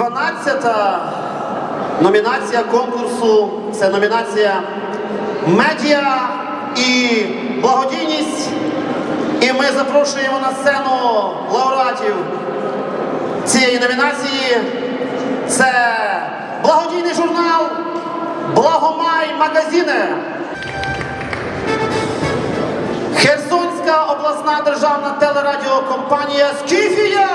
13 номінація конкурсу це номінація Медіа і благодійність. І ми запрошуємо на сцену лауреатів цієї номінації. Це благодійний журнал Благомай Магазини. Херсонська обласна державна телерадіокомпанія Скіфія.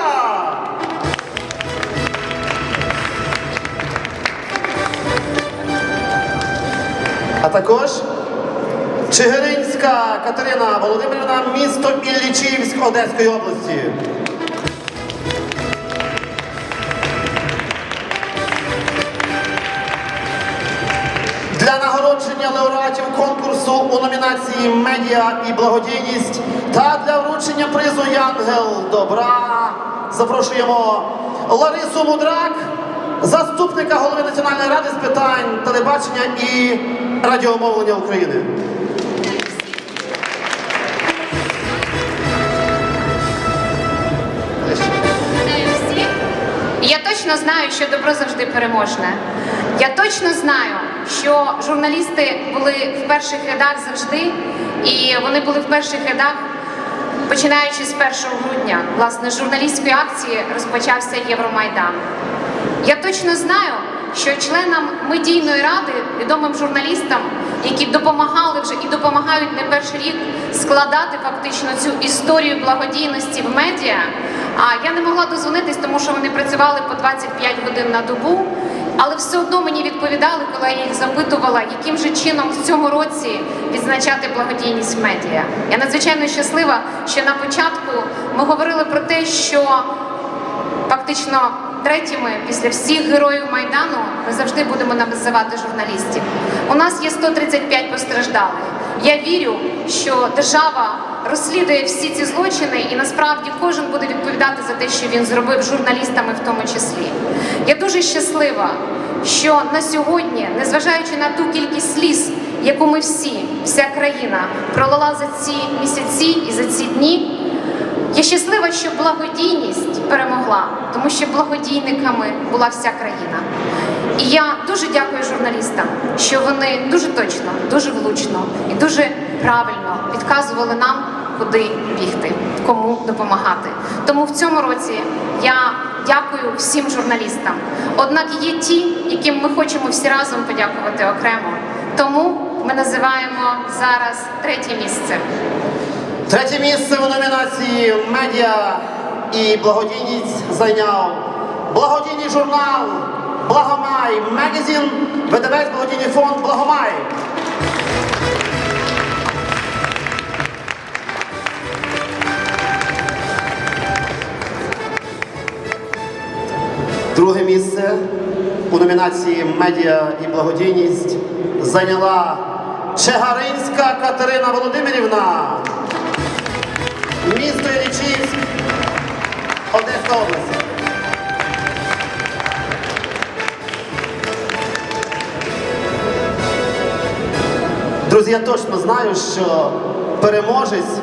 Також Чигиринська Катерина Володимирівна, місто Іллічівськ Одеської області. Для нагородження лауреатів конкурсу у номінації Медіа і благодійність та для вручення призу Янгел Добра запрошуємо Ларису Мудрак, заступника голови Національної ради з питань телебачення і радіомовлення України. Я точно знаю, що добро завжди переможне. Я точно знаю, що журналісти були в перших рядах завжди, і вони були в перших рядах, починаючи з 1 грудня. Власне, журналістської акції розпочався Євромайдан. Я точно знаю, що членам медійної ради, відомим журналістам, які допомагали вже і допомагають не перший рік складати фактично цю історію благодійності в медіа. А я не могла дозвонитись, тому що вони працювали по 25 годин на добу. Але все одно мені відповідали, коли я їх запитувала, яким же чином в цьому році відзначати благодійність в медіа. Я надзвичайно щаслива, що на початку ми говорили про те, що Фактично, третіми після всіх героїв Майдану ми завжди будемо називати журналістів. У нас є 135 постраждалих. Я вірю, що держава розслідує всі ці злочини, і насправді кожен буде відповідати за те, що він зробив журналістами, в тому числі. Я дуже щаслива, що на сьогодні, незважаючи на ту кількість сліз, яку ми всі, вся країна, пролила за ці місяці і за ці дні. Я щаслива, що благодійність перемогла, тому що благодійниками була вся країна. І я дуже дякую журналістам, що вони дуже точно, дуже влучно і дуже правильно підказували нам, куди бігти, кому допомагати. Тому в цьому році я дякую всім журналістам. Однак є ті, яким ми хочемо всі разом подякувати окремо. Тому ми називаємо зараз третє місце. Третє місце у номінації Медіа і благодійність зайняв благодійний журнал Благомай Магазин, видавець благодійний фонд Благомай. Друге місце у номінації Медіа і благодійність зайняла Чегаринська Катерина Володимирівна. Місто Іллічівськ, Одеська область. Друзі, я точно знаю, що переможець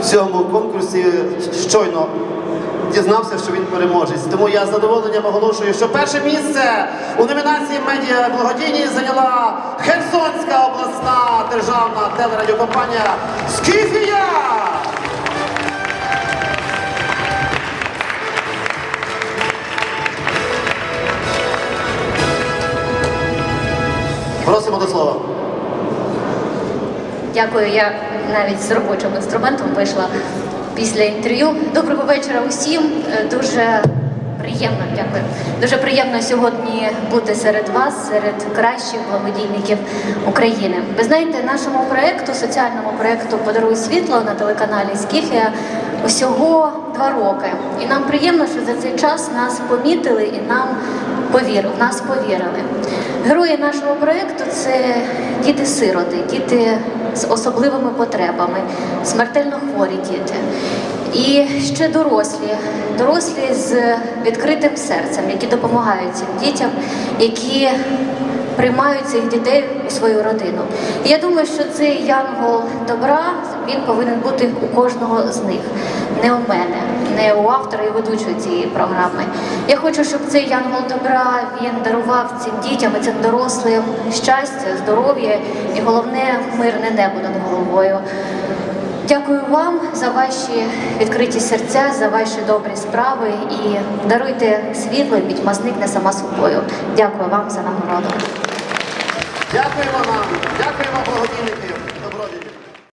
в цьому конкурсі щойно дізнався, що він переможець. Тому я з задоволенням оголошую, що перше місце у номінації медіа благодійність зайняла Херсонська обласна державна телерадіокомпанія Скіфія. Просимо до слова. Дякую. Я навіть з робочим інструментом вийшла після інтерв'ю. Доброго вечора усім. Е, Дуже приємно, дякую. Дуже приємно сьогодні бути серед вас, серед кращих благодійників України. Ви знаєте, нашому проекту, соціальному проекту Подаруй світло на телеканалі Скіфія усього два роки. І нам приємно, що за цей час нас помітили і нам повірили, нас повірили. Герої нашого проєкту це діти-сироти, діти з особливими потребами, смертельно хворі діти. І ще дорослі, дорослі з відкритим серцем, які допомагають цим дітям, які приймають цих дітей у свою родину. І я думаю, що цей янгол добра він повинен бути у кожного з них, не у мене, не у автора і ведучої цієї програми. Я хочу, щоб цей янгол добра він дарував цим дітям і цим дорослим щастя, здоров'я і головне мирне небо над головою. Дякую вам за ваші відкриті серця, за ваші добрі справи і даруйте світло, і пітьма зникне сама собою. Дякую вам за нагороду. Дякуємо вам, дякуємо благодійники.